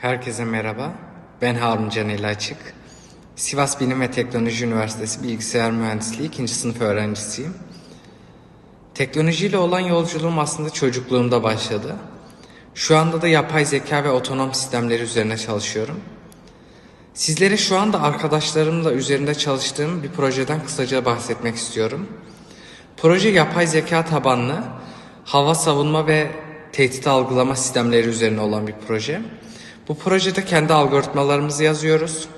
Herkese merhaba. Ben Harun Caneli Açık. Sivas Bilim ve Teknoloji Üniversitesi Bilgisayar Mühendisliği 2. sınıf öğrencisiyim. Teknolojiyle olan yolculuğum aslında çocukluğumda başladı. Şu anda da yapay zeka ve otonom sistemleri üzerine çalışıyorum. Sizlere şu anda arkadaşlarımla üzerinde çalıştığım bir projeden kısaca bahsetmek istiyorum. Proje yapay zeka tabanlı hava savunma ve tehdit algılama sistemleri üzerine olan bir proje. Bu projede kendi algoritmalarımızı yazıyoruz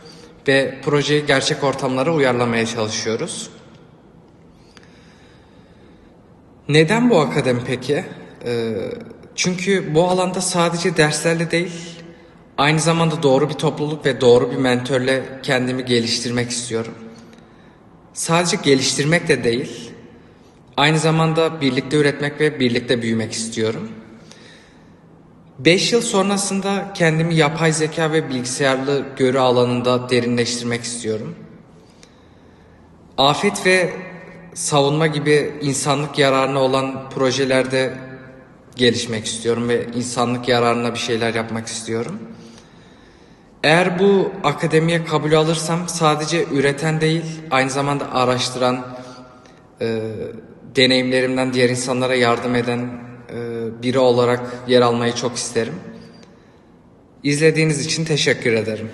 ve projeyi gerçek ortamlara uyarlamaya çalışıyoruz. Neden bu akademi peki? Ee, çünkü bu alanda sadece derslerle değil, aynı zamanda doğru bir topluluk ve doğru bir mentörle kendimi geliştirmek istiyorum. Sadece geliştirmek de değil, aynı zamanda birlikte üretmek ve birlikte büyümek istiyorum. 5 yıl sonrasında kendimi yapay zeka ve bilgisayarlı görü alanında derinleştirmek istiyorum. Afet ve savunma gibi insanlık yararına olan projelerde gelişmek istiyorum ve insanlık yararına bir şeyler yapmak istiyorum. Eğer bu akademiye kabul alırsam sadece üreten değil, aynı zamanda araştıran, e, deneyimlerimden diğer insanlara yardım eden biri olarak yer almayı çok isterim. İzlediğiniz için teşekkür ederim.